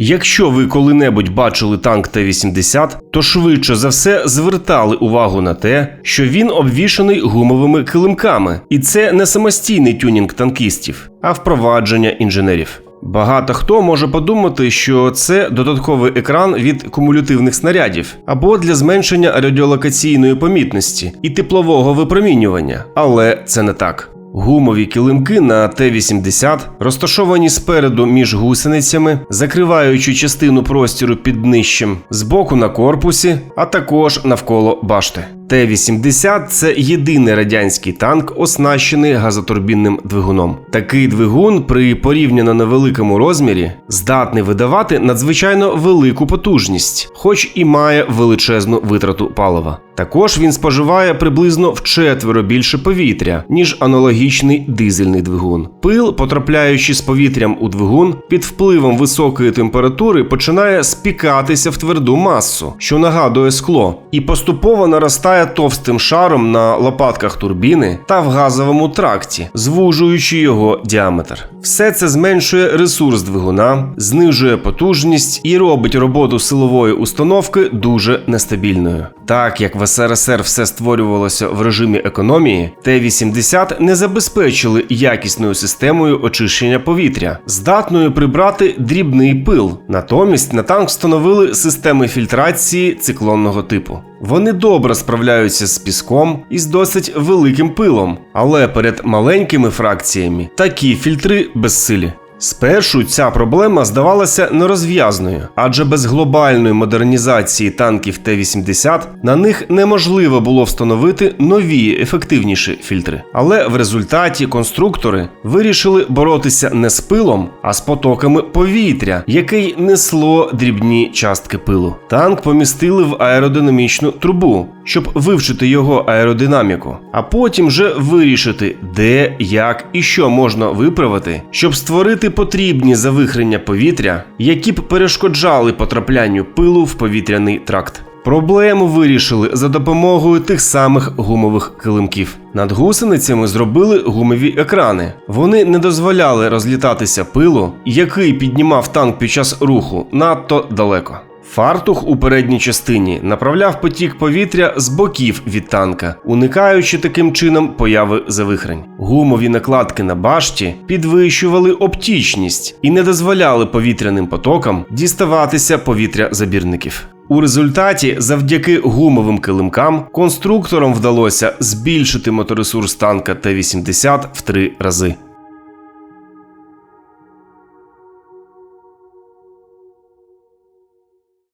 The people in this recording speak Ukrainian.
Якщо ви коли-небудь бачили танк Т-80, то швидше за все звертали увагу на те, що він обвішаний гумовими килимками, і це не самостійний тюнінг танкістів, а впровадження інженерів. Багато хто може подумати, що це додатковий екран від кумулятивних снарядів або для зменшення радіолокаційної помітності і теплового випромінювання, але це не так. Гумові килимки на Т-80 розташовані спереду між гусеницями, закриваючи частину простіру під днищем, збоку на корпусі, а також навколо башти. Т-80 це єдиний радянський танк, оснащений газотурбінним двигуном. Такий двигун при порівняно невеликому розмірі здатний видавати надзвичайно велику потужність, хоч і має величезну витрату палива. Також він споживає приблизно вчетверо більше повітря, ніж аналогічний дизельний двигун. Пил, потрапляючи з повітрям у двигун, під впливом високої температури починає спікатися в тверду масу, що нагадує скло, і поступово наростає товстим шаром на лопатках турбіни та в газовому тракті, звужуючи його діаметр. Все це зменшує ресурс двигуна, знижує потужність і робить роботу силової установки дуже нестабільною. Так як в СРСР все створювалося в режимі економії, Т-80 не забезпечили якісною системою очищення повітря, здатною прибрати дрібний пил. Натомість на танк встановили системи фільтрації циклонного типу. Вони добре справляються з піском і з досить великим пилом, але перед маленькими фракціями такі фільтри безсилі. Спершу ця проблема здавалася нерозв'язною, адже без глобальної модернізації танків Т-80 на них неможливо було встановити нові ефективніші фільтри. Але в результаті конструктори вирішили боротися не з пилом, а з потоками повітря, яке несло дрібні частки пилу. Танк помістили в аеродинамічну трубу, щоб вивчити його аеродинаміку, а потім вже вирішити, де, як і що можна виправити, щоб створити потрібні завихрення повітря, які б перешкоджали потраплянню пилу в повітряний тракт. Проблему вирішили за допомогою тих самих гумових килимків. Над гусеницями зробили гумові екрани. Вони не дозволяли розлітатися пилу, який піднімав танк під час руху надто далеко. Фартух у передній частині направляв потік повітря з боків від танка, уникаючи таким чином появи завихрень. Гумові накладки на башті підвищували оптічність і не дозволяли повітряним потокам діставатися повітря забірників. У результаті, завдяки гумовим килимкам, конструкторам вдалося збільшити моторесурс танка Т-80 в три рази.